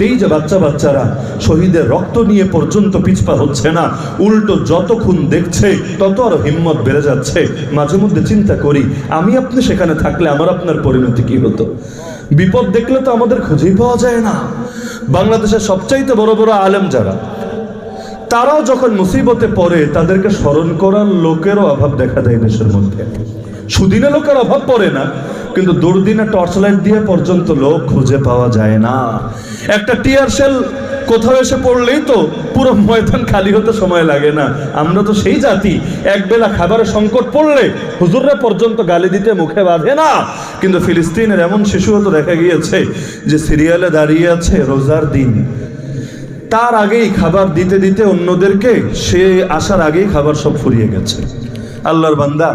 দেখতেই যে বাচ্চা বাচ্চারা শহীদের রক্ত নিয়ে পর্যন্ত পিছপা হচ্ছে না, উল্টো যত খুন দেখছে, তত আরও হিম্মত বেড়ে যাচ্ছে। মাঝে মধ্যে চিন্তা করি, আমি আপনি সেখানে থাকলে আমার আপনার পরিণতি কি হতো? বিপদ দেখলে তো আমাদের খুঁজেই পাওয়া যায় না। বাংলাদেশের সবচাইতে বড় বড় আলেম যারা, তারাও যখন মুসিবতে পড়ে, তাদেরকে স্মরণ করার লোকেরও অভাব দেখা দেয় দেশের মধ্যে। সুদিনে লোকের অভাব পড়ে না কিন্তু দুর্দিনে টর্চ লাইট দিয়ে পর্যন্ত লোক খুঁজে পাওয়া যায় না। একটা টিয়ার সেল কোথাও এসে পড়লেই তো পুরো ময়দান খালি হতে সময় লাগে না। আমরা তো সেই জাতি এক বেলা খাবারের সংকট পড়লে হুজুররা পর্যন্ত গালি দিতে মুখে বাঁধে না। কিন্তু ফিলিস্তিনের এমন শিশু তো দেখা গিয়েছে যে সিরিয়ালে দাঁড়িয়ে আছে রোজার দিন। তার আগেই খাবার দিতে দিতে অন্যদেরকে সে আসার আগেই খাবার সব ফুরিয়ে গেছে। আল্লাহর বান্দা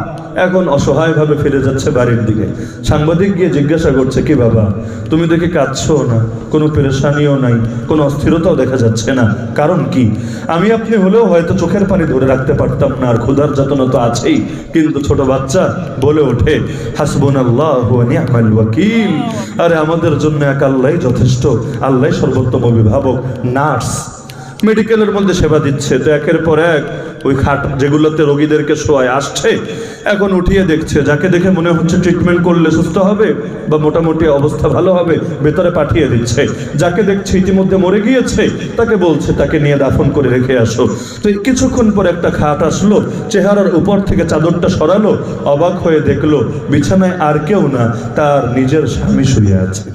এখন অসহায়ভাবে ফিরে যাচ্ছে বাড়ির দিকে। সাংবাদিক গিয়ে জিজ্ঞাসা করছে, কি বাবা, তুমি দেখে কাঁদছো না? কোনো পেরেশানিও নাই, কোনো অস্থিরতাও দেখা যাচ্ছে না। কারণ কি? আমি আপনি হলেও হয়তো চোখের পানি ধরে রাখতে পারতাম না, আর ক্ষুধার যাতনা তো আছেই। কিন্তু ছোট বাচ্চা বলে ওঠে হাসবুন আল্লাহ ওয়াকিল। আরে, আমাদের জন্য এক আল্লাহ যথেষ্ট। আল্লাহ সর্বোত্তম অভিভাবক, নার্স। মেডিকেলের মধ্যে সেবা দিচ্ছে, তো একের পর এক ওই খাট যেগুলোতে রোগীদেরকে শোয়ায় আসছে, এখন উঠিয়ে দেখছে। যাকে দেখে মনে হচ্ছে ট্রিটমেন্ট করলে সুস্থ হবে বা মোটামুটি অবস্থা ভালো হবে, ভেতরে পাঠিয়ে দিচ্ছে। যাকে দেখছে ইতিমধ্যে মরে গিয়েছে, তাকে বলছে, তাকে নিয়ে দাফন করে রেখে আসো। তো কিছুক্ষণ পর একটা খাট আসলো, চেহারার উপর থেকে চাদরটা সরালো, অবাক হয়ে দেখল, বিছানায় আর কেউ না, তার নিজের স্বামী শুয়ে আছে।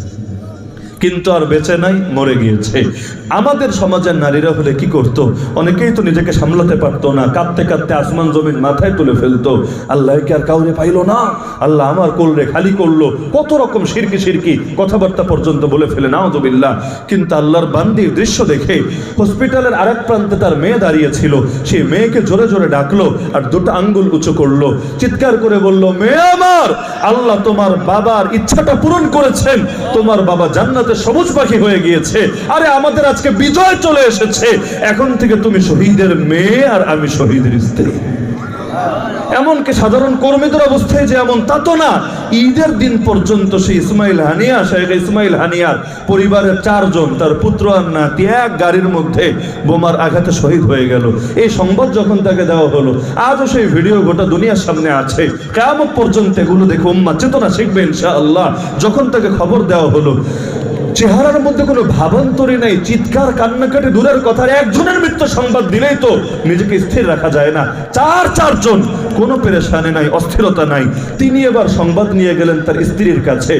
কিন্তু আর বেঁচে নাই, মরে গিয়েছে। আমাদের সমাজের নারীরা হলে কি করত? অনেকেই তো নিজেকে সামলাতে পারতো না, কাঁদতে কাঁদতে আসমান জমিন মাথায় তুলে ফেলতো। আল্লাহ কি আর কাউরে পাইলো না? আল্লাহ আমার কোলরে খালি করল। কত রকম সিরকি সিরকি কথাবার্তা পর্যন্ত বলে ফেলে নাওজবিল্লা কিন্তু আল্লাহর বান্দির দৃশ্য দেখে হসপিটালের আরেক প্রান্তে তার মেয়ে দাঁড়িয়েছিল। সেই মেয়েকে জোরে জোরে ডাকলো আর দুটো আঙ্গুল উঁচু করল। চিৎকার করে বলল, মেয়ে আমার, আল্লাহ তোমার বাবার ইচ্ছাটা পূরণ করেছেন। তোমার বাবা জান্নাতে সবুজ পাখি হয়ে গিয়েছে। আরে আমাদের আজকে বিজয় চলে এসেছে। এখন থেকে তুমি শহীদের মেয়ে আর আমি শহীদের স্ত্রী। এমনকি সাধারণ কর্মীদের অবস্থায় যে এমন, তা তো না। ঈদের দিন পর্যন্ত সেই ইসমাইল হানিয়া, শেখ ইসমাইল হানিয়ার পরিবারের চারজন, তার পুত্র আর নাতি এক গাড়ির মধ্যে বোমার আঘাতে শহীদ হয়ে গেল। এই সংবাদ যখন তাকে দেওয়া হলো, আজও সেই ভিডিও গোটা দুনিয়ার সামনে আছে। কেমন পর্যন্ত এগুলো দেখে উম্মা চেতনা শিখবে ইনশাআল্লাহ। যখন তাকে খবর দেওয়া হলো চেহারার মধ্যে কোনো ভাবান্তরে নেই, চিৎকার, কান্নাকাটি, দূরের কথা একজনের মৃত্যু সংবাদ দিলেই তো নিজেকে স্থির রাখা যায় না। চার, চারজন কোনো পেরেশানি নাই, অস্থিরতা নাই। তিনি এবার সংবাদ নিয়ে গেলেন তার স্ত্রীর কাছে।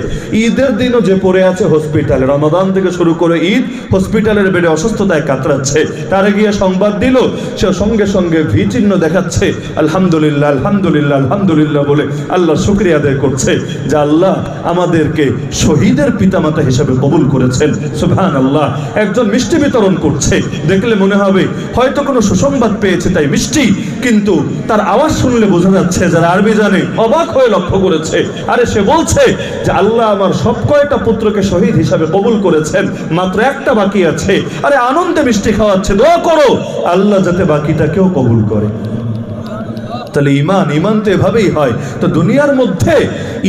ঈদের দিনও যে পড়ে আছে হসপিটালে। রমাদান থেকে শুরু করে ঈদ হসপিটালের বেডে অসুস্থতায় কাতরাচ্ছে। তারে গিয়ে সংবাদ দিল, সে সঙ্গে সঙ্গে ভি চিহ্ন দেখাচ্ছে, আলহামদুলিল্লাহ আলহামদুলিল্লাহ আলহামদুলিল্লাহ বলে আল্লাহ শুক্রিয়া আদায় করছে, যে আল্লাহ আমাদেরকে শহীদের পিতামাতা হিসেবে কবুল করেছেন। সুবহান আল্লাহ একজন মিষ্টি বিতরণ করছে। দেখলে মনে হবে, হয়তো কোনো সুসংবাদ পেয়েছে তাই মিষ্টি, কিন্তু তার আওয়াজ শুনলে বোঝা যাচ্ছে যারা আরবি জানে, অবাক হয়ে লক্ষ্য করেছে। আরে সে বলছে যে আল্লাহ আমার সব কয়টা পুত্রকে শহীদ হিসাবে কবুল করেছেন, মাত্র একটা বাকি আছে। আরে আনন্দে মিষ্টি খাওয়াচ্ছে, দোয়া করো, আল্লাহ যাতে বাকিটা বাকিটাকেও কবুল করে। তাহলে ইমান ইমান তো এভাবেই হয়। তো দুনিয়ার মধ্যে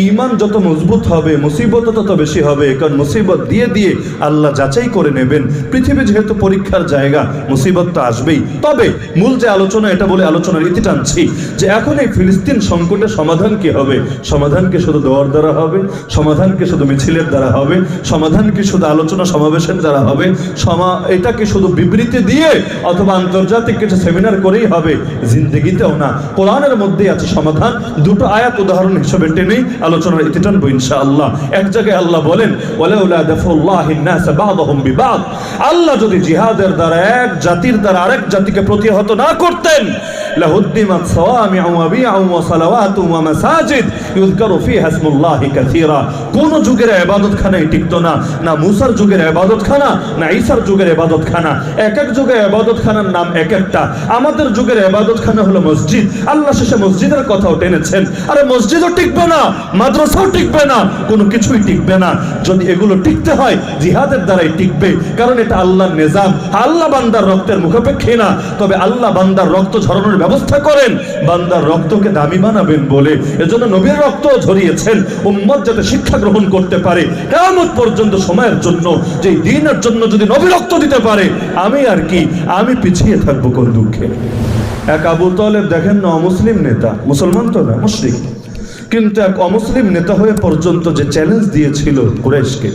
ইমান যত মজবুত হবে, মুসিবত তত বেশি হবে, কারণ মুসিবত দিয়ে দিয়ে আল্লাহ যাচাই করে নেবেন। পৃথিবী যেহেতু পরীক্ষার জায়গা, মুসিবত তো আসবেই। তবে মূল যে আলোচনা, এটা বলে আলোচনার ইতি টানছি, যে এখন এই ফিলিস্তিন সংকটের সমাধান কি হবে? সমাধান কি শুধু দোয়ার দ্বারা হবে? সমাধান কি শুধু মিছিলের দ্বারা হবে? সমাধান কি শুধু আলোচনা সমাবেশের দ্বারা হবে? সমা, এটা কি শুধু বিবৃতি দিয়ে অথবা আন্তর্জাতিক কিছু সেমিনার করেই হবে? জিন্দগিতেও না। কোরআনের মধ্যেই আছে সমাধান। দুটো আয়াত উদাহরণ হিসেবে টেনে আলোচনার ইতি টানবো ইনশাআল্লাহ। এক জায়গায় আল্লাহ বলেন আল্লাহ যদি জিহাদের দ্বারা এক জাতির দ্বারা আরেক জাতিকে প্রতিহত না করতেন কোন যুগের ইবাদতখানায় টিকতো না। না মুসার যুগের ইবাদতখানা, না ঈসার যুগের ইবাদতখানা। এক এক যুগে ইবাদতখানার নাম এক একটা। আমাদের যুগের ইবাদতখানা হলো মসজিদ। আল্লাহ শেষে মসজিদের কথাও টেনেছেন। আরে মসজিদও টিকবে না, মাদ্রাসাও টিকবে না, কোনো কিছুই টিকবে না। যদি এগুলো টিকতে হয়, জিহাদের দ্বারাই টিকবে। কারণ এটা আল্লাহর নিজাম। আল্লাহ বান্দার রক্তের মুখাপেক্ষী না। তবে আল্লাহ বান্দার রক্ত ঝরানোর ব্যবস্থা করেন। বান্দার রক্তকে দামি বানাবেন বলে। এজন্য নবীর রক্ত ঝরিয়েছেন। উম্মত যাতে শিক্ষা গ্রহণ করতে পারে। কেমন পর্যন্ত সময়ের জন্য যে দিনের জন্য যদি নবী রক্ত দিতে পারে, আমি আর কি, আমি পিছিয়ে থাকব কোন দুঃখে। এক আবু তলেব দেখেন না অমুসলিম নেতা, মুসলমান তো না মুসলিম কিন্তু এক অমুসলিম নেতা হয়ে পর্যন্ত যে চ্যালেঞ্জ দিয়েছিল কুরেশকে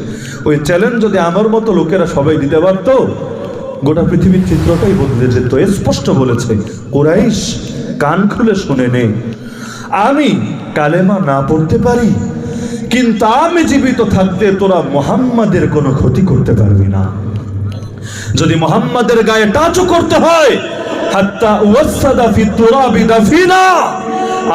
ওই চ্যালেঞ্জ যদি আমার মতো লোকেরা সবাই দিতে পারতো, গোটা পৃথিবীর চিত্রটাই বদলে যেত। স্পষ্ট বলেছে, কুরাইশ কান খুলে শুনে নেই আমি কালেমা না পড়তে পারি, কিন্তু আমি জীবিত থাকতে তোরা মোহাম্মদের কোনো ক্ষতি করতে পারবি না। যদি মোহাম্মদের গায়ে টাচও করতে হয় হাত্তা ওয়াসাদা ফি তুরাবি দাফিনা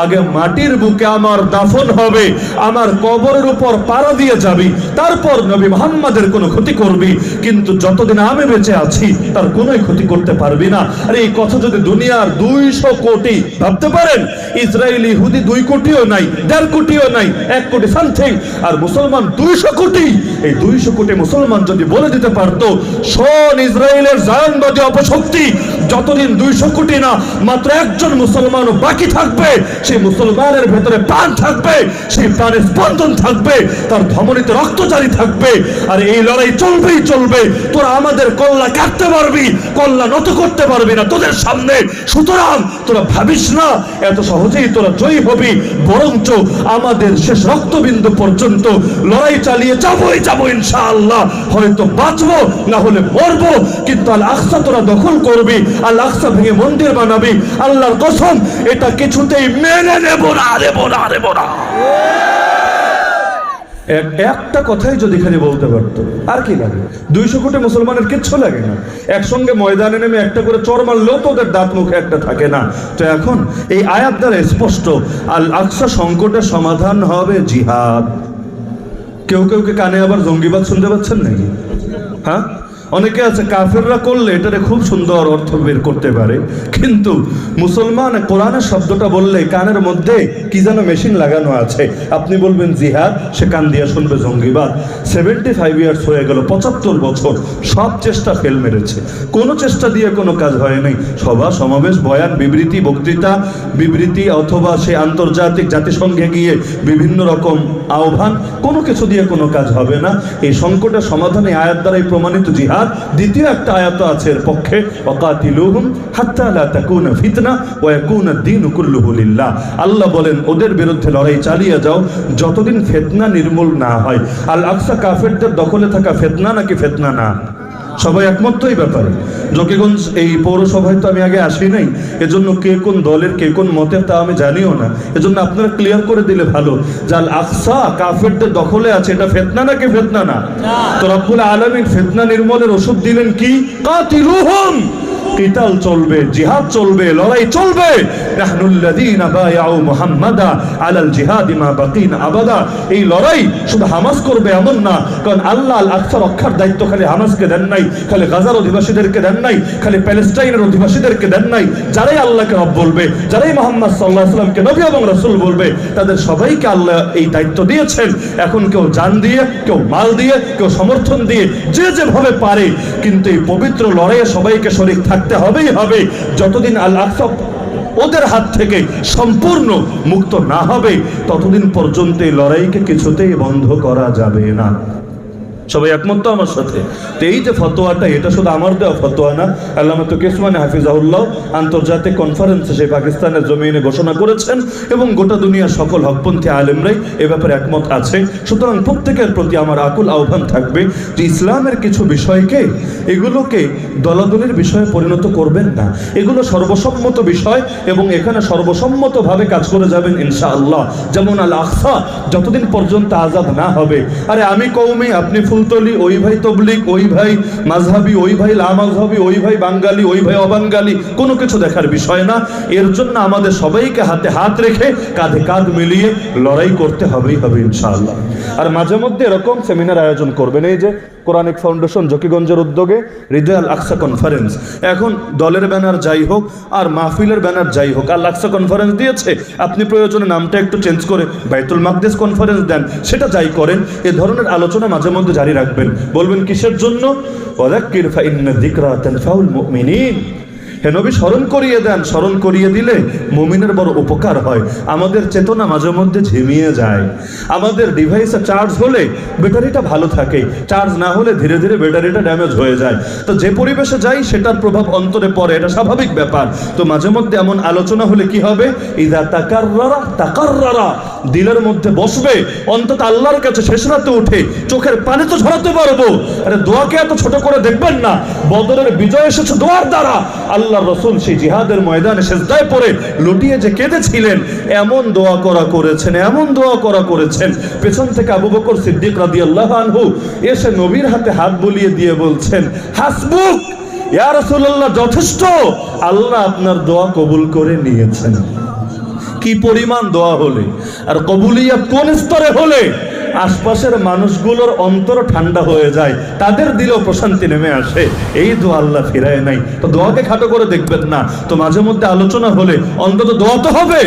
আগে মাটির বুকে আমার দাফন হবে, আমার কবরের উপর পাড়া দিয়ে যাবি, তারপর নবী মোহাম্মদের কোনো ক্ষতি করবি, কিন্তু যতদিন আমি বেঁচে আছি, তার কোনোই ক্ষতি করতে পারবি না। আর এই কথা যদি দুনিয়ার দুইশো কোটি, ভাবতে পারেন, ইসরায়েল ইহুদি দুই কোটিও নাই, দেড় কোটিও নাই, এক কোটি সামথিং, আর মুসলমান দুইশো কোটি, এই দুইশো কোটি মুসলমান যদি বলে দিতে পারতো, শোন ইসরায়েলের জায়নবাদী অপশক্তি, যতদিন দুইশো কোটি না, মাত্র একজন মুসলমানও বাকি থাকবে সেই মুসলমানের ভেতরে প্রাণ থাকবে, সেই প্রাণের স্পন্দন থাকবে, তার ধমনীতে রক্ত জারি থাকবে, আর এই লড়াই চলবেই চলবে। তোরা আমাদের কল্লা কাটতে পারবি, কল্লা নত করতে পারবি না তোদের সামনে। সুতরাং তোরা ভাবিস না, এত সহজেই তোরা জয়ী হবি, বরঞ্চ আমাদের শেষ রক্তবিন্দু পর্যন্ত লড়াই চালিয়ে যাবোই যাব ইনশাআল্লাহ। হয়তো বাঁচবো, না হলে মরবো, কিন্তু আল আকসা তোরা দখল করবি, আল আকসা ভেঙে মন্দির বানাবি। আল্লাহর কসম, এটা কিছুতেই একটা কথাই যদি খালি বলতে পারতো, আর কি লাগে? দুইশো কোটি মুসলমানের কিচ্ছু লাগে না। একসঙ্গে ময়দানে নেমে একটা করে চর মারলেও তো ওদের দাঁত মুখে একটা থাকে না। তো এখন এই আয়াত দ্বারা স্পষ্ট আল আকসা সংকটের সমাধান হবে জিহাদ। কেউ কেউ কে কানে আবার জঙ্গিবাদ শুনতে পাচ্ছেন নাকি? হ্যাঁ? অনেকে আছে, কাফেররা করলে এটারে খুব সুন্দর অর্থ বের করতে পারে। কিন্তু মুসলমান কোরআনের শব্দটা বললে কানের মধ্যে কি যেন মেশিন লাগানো আছে। আপনি বলবেন জিহাদ, সে কান দিয়ে শুনবে জঙ্গিবাদ। সেভেন্টি ফাইভ ইয়ার্স হয়ে গেল, পঁচাত্তর বছর, সব চেষ্টা ফেল মেরেছে। কোনো চেষ্টা দিয়ে কোনো কাজ হয় নাই। সভা, সমাবেশ, বয়ান, বিবৃতি, বক্তৃতা, বিবৃতি অথবা সে আন্তর্জাতিক জাতিসংঘে গিয়ে বিভিন্ন রকম আহ্বান, কোনো কিছু দিয়ে কোনো কাজ হবে না। এই সংকটের সমাধানে আয়াত দ্বারাই প্রমাণিত জিহাদ। দ্বিতীয় একটা আয়াত আছে এর পক্ষে আল্লাহ বলেন, ওদের বিরুদ্ধে লড়াই চালিয়ে যাও, যতদিন ফিতনা নির্মূল না হয়। আল আকসা কাফেরদের দখলে থাকা ফেতনা নাকি ফিতনা না? সবাই একমত তো এই ব্যাপারে? জকিগঞ্জ এই পৌরসভায় তো আমি আগে আসি নাই এজন্য কে কোন দলের কে কোন মতের তা আমি জানিও না। এজন্য আপনারা ক্লিয়ার করে দিলে ভালো। জাল আকসা কাফেরদের দখলে আছে এটা ফেতনা নাকি ফেতনা না। তো রব্বুল আলমিন ফেতনা নির্মলের ওষুধ দিলেন কি? কাতিলুহুম! কিতাল চলবে, জিহাদ চলবে, লড়াই চলবে। নাহনুল্লাযীনা বায়াউ মুহাম্মাদা আলাল জিহাদি মা বাকিনা আবাদা। এই লড়াই শুধু হামাস করবে এমন না, কারণ আল্লাহ আল আকসা রক্ষার দায়িত্ব খালি হামাসকে দেন নাই, খালি গাজার অধিবাসীদেরকে দেন নাই, খালি প্যালেস্টাইনের অধিবাসীদেরকে দেন নাই, যারাই আল্লাহকে রব বলবে, যারাই মোহাম্মদ সাল্লাহ সাল্লামকে নবী এবং রাসূল বলবে, তাদের সবাইকে আল্লাহ এই দায়িত্ব দিয়েছেন। এখন কেউ জান দিয়ে, কেউ মাল দিয়ে, কেউ সমর্থন দিয়ে, যে যেভাবে পারে, কিন্তু এই পবিত্র লড়াইয়ে সবাইকে শরীক থাকতে হবেই হবে। যতদিন আল আকসা ওদের হাত থেকে সম্পূর্ণ মুক্ত না হবে, ততদিন পর্যন্ত এই লড়াইকে কিছুতেই বন্ধ করা যাবে না। সবাই একমত তো আমার সাথে? তো এই যে ফতোয়াটা, এটা শুধু আমার দেওয়া ফতোয়া না আল্লামা তো কেসমানে হাফিজাউল্লাহ আন্তর্জাতিক কনফারেন্সে সেই পাকিস্তানের জমিনে ঘোষণা করেছেন এবং গোটা দুনিয়ার সকল হকপন্থী আলেমরাই এ ব্যাপারে একমত আছে। সুতরাং প্রত্যেকের প্রতি আমার আকুল আহ্বান থাকবে যে ইসলামের কিছু বিষয়কে, এগুলোকে দলাদলের বিষয়ে পরিণত করবেন না। এগুলো সর্বসম্মত বিষয় এবং এখানে সর্বসম্মতভাবে কাজ করে যাবেন ইনশাআল্লাহ। যেমন আল আকসা যতদিন পর্যন্ত আজাদ না হবে। আরে আমি কৌমি আপনি ফুলতলি ওই ভাই তবলিক ওই ভাই মাঝহাবি, ওই ভাই লামাজহাবি ওই ভাই বাঙ্গালি ওই ভাই অবাঙ্গালি কোনো কিছু দেখার বিষয় না। এর জন্য আমাদের সবাইকে হাতে হাত রেখে কাঁধে কাঁধ মিলিয়ে লড়াই করতে হবেই হবে ইনশাআল্লাহ। আর মাঝে মধ্যে এরকম সেমিনার আয়োজন করবেন, এই যে কোরআনিক ফাউন্ডেশন জকিগঞ্জের উদ্যোগে আল আকসা কনফারেন্স। এখন দলের ব্যানার যাই হোক আর মাহফিলের ব্যানার যাই হোক আল আকসা কনফারেন্স দিয়েছে, আপনি প্রয়োজনে নামটা একটু চেঞ্জ করে বাইতুল মাকদেস কনফারেন্স দেন, সেটা যাই করেন, এ ধরনের আলোচনা মাঝে মধ্যে জারি রাখবেন বলবেন কিসের জন্য ওয়াদাক্কির ফাইন্না যিকরা তানফাউল মুমিনিন হে নবী, স্মরণ করিয়ে দেন। স্মরণ করিয়ে দিলে মুমিনের বড় উপকার হয়। আমাদের চেতনা মাঝে মধ্যে ঝিমিয়ে যায়। আমাদের ডিভাইসে চার্জ হলে ব্যাটারিটা ভালো থাকে। চার্জ না হলে ধীরে ধীরে ব্যাটারিটা ড্যামেজ হয়ে যায়। তো যে পরিবেশে যাই, সেটার প্রভাব অন্তরে পড়ে। এটা স্বাভাবিক ব্যাপার। তো মাঝে মধ্যে এমন আলোচনা হলে কি হবে? ইদা তাকাররারা তাকাররারা। দিলের মধ্যে বসবে। অন্তত আল্লাহর কাছে শেষ রাতে উঠে চোখের পানি তো ঝরাতে পারব। আরে দোয়াকে এত ছোট করে দেখবেন না। বদরের বিজয় এসেছে দোয়ার দ্বারা। আল্লাহ রসুল সেই জিহাদের ময়দানে শেষদায় পড়ে লুটিয়ে যে কেঁদেছিলেন, এমন দোয়া করা করেছেন, এমন দোয়া করা করেছেন। পেছন থেকে আবু বকর সিদ্দিক রাদি আল্লাহ আনহু এসে নবীর হাতে হাত বুলিয়ে দিয়ে বলছেন, হাসবুক! ইয়া রাসূলুল্লাহ, যথেষ্ট! আল্লাহ আপনার দোয়া কবুল করে নিয়েছেন। কি পরিমাণ দোয়া হলে, আর কবুলিয়া কোন স্তরে হলে আশপাশের মানুষগুলোর অন্তর ঠান্ডা হয়ে যায়, তাদের দিলেও প্রশান্তি নেমে আসে। এই দোয়া আল্লাহ ফিরায় নাই তো দোয়াকে খাটো করে দেখবেন না, তো মাঝে মধ্যে আলোচনা হলে অন্তত দোয়া তো হবে।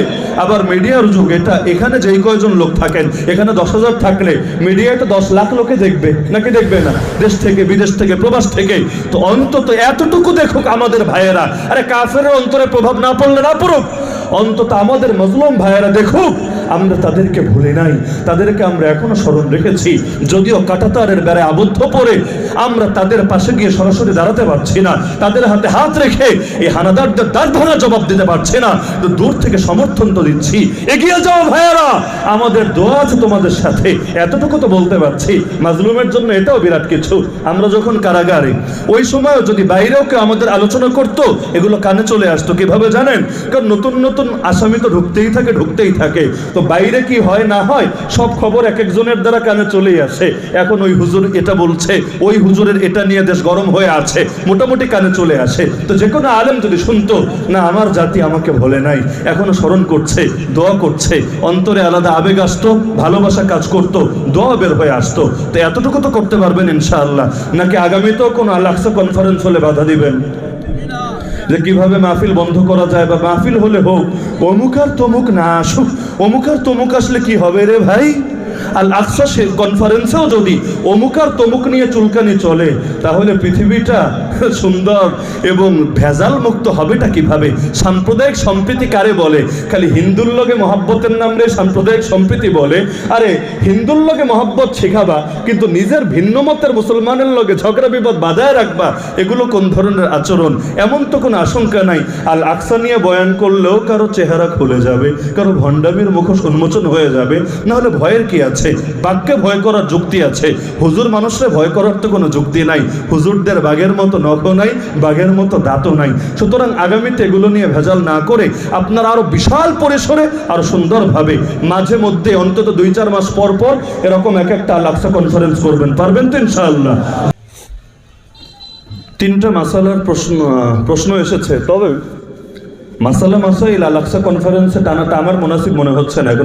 আবার মিডিয়ার যুগ, এটা এখানে যেই কয়জন লোক থাকেন, এখানে দশ হাজার থাকলে মিডিয়ায় তো দশ লাখ লোকে দেখবে, নাকি দেখবে না? দেশ থেকে, বিদেশ থেকে, প্রবাস থেকে। তো অন্তত এতটুকু দেখুক আমাদের ভাইয়েরা। আরে কাফের অন্তরে প্রভাব না পড়লে না পড়ুক। অন্তত আমাদের মজলুম ভাইয়েরা দেখুক, আমরা তাদেরকে ভুলি নাই, তাদেরকে আমরা এখনও স্মরণ রেখেছি। যদিও কাটাতারের বেড়ায় আবদ্ধ পড়ে, আমরা তাদের পাশে গিয়ে সরাসরি দাঁড়াতে পারছি না। তাদের হাতে হাত রেখে এই হানাদারদের দাঁড় ভাঙা জবাব দিতে পারছি না। তো দূর থেকে সমর্থন তো দিচ্ছি। এগিয়ে যাও ভাইয়েরা! আমাদের দোয়া আছে তোমাদের সাথে। এতটুকু তো বলতে পারছি। মাজলুমের জন্য এটাও বিরাট কিছু। আমরা যখন কারাগারে, ওই সময়ও যদি বাইরেও কেউ আমাদের আলোচনা করত, এগুলো কানে চলে আসতো। কীভাবে জানেন? কারণ নতুন নতুন আসামি তো ঢুকতেই থাকে ঢুকতেই থাকে। তো বাইরে কি হয়, না হয়, সব খবর এক একজনের দ্বারা কানে চলেই আসে। এখন ওই হুজুর এটা বলছে, ওই হুজুরের এটা নিয়ে দেশ গরম হয়ে আছে, মোটামুটি কানে চলে আসে। তো যে কোনো আলেম যদি শুনতো, না, আমার জাতি আমাকে ভোলে নাই, এখনও স্মরণ করছে, দোয়া করছে, অন্তরে আলাদা আবেগ আসতো, ভালোবাসা কাজ করতো, দোয়া বের হয়ে আসতো। তো এতটুকু তো করতে পারবেন ইনশাআল্লাহ। নাকি আগামীতেও কোনো আলাক্সা কনফারেন্স হলে বাধা দিবেন? যে কীভাবে মাহফিল বন্ধ করা যায় বা মাহফিল হলে হোক, অমুক আর তমুক না আসুক, অমুক আর তমুক আসলে কি হবে রে ভাই? আল আকসা কনফারেন্সেও যদি অমুক আর তমুক নিয়ে চুলকানি চলে, তাহলে পৃথিবীটা সুন্দর এবং ভেজাল মুক্ত হবেটা কীভাবে? সাম্প্রদায়িক সম্প্রীতি কারে বলে? খালি হিন্দুর লগে মহাব্বতের নাম রে সাম্প্রদায়িক সম্প্রীতি বলে। আরে, হিন্দুর লগে মহাব্বত শেখাবা, কিন্তু নিজের ভিন্ন মতের মুসলমানের লগে ঝগড়া বিপদ বাজায় রাখবা, এগুলো কোন ধরনের আচরণ? এমন তো কোনো আশঙ্কা নাই। আল আকসা নিয়ে বয়ান করলেও কারও চেহারা খুলে যাবে, কারও ভণ্ডামির মুখোশ উন্মোচন হয়ে যাবে। না হলে ভয়ের কি আছে? বাক্যে ভয় করার যুক্তি আছে। হুজুর মানুষরে ভয় করার তো কোনো যুক্তি নাই। হুজুরদের বাঘের মতো নখও নাই, বাঘের মতো দাঁতও নাই। সুতরাং আগামীতে এগুলো নিয়ে ভেজাল না করে আপনারা আরও বিশাল পরিসরে, আরও সুন্দরভাবে মাঝে মধ্যে, অন্তত দুই চার মাস পর পর এরকম এক একটা আলাক্সা কনফারেন্স করবেন। পারবেন তো ইনশাআল্লাহ? তিনটা মাসালার প্রশ্ন প্রশ্ন এসেছে। তবে মাসালা মাসাইল আলাক্সা কনফারেন্সে টানাটা আমার মুনাসিব মনে হচ্ছে না। এখন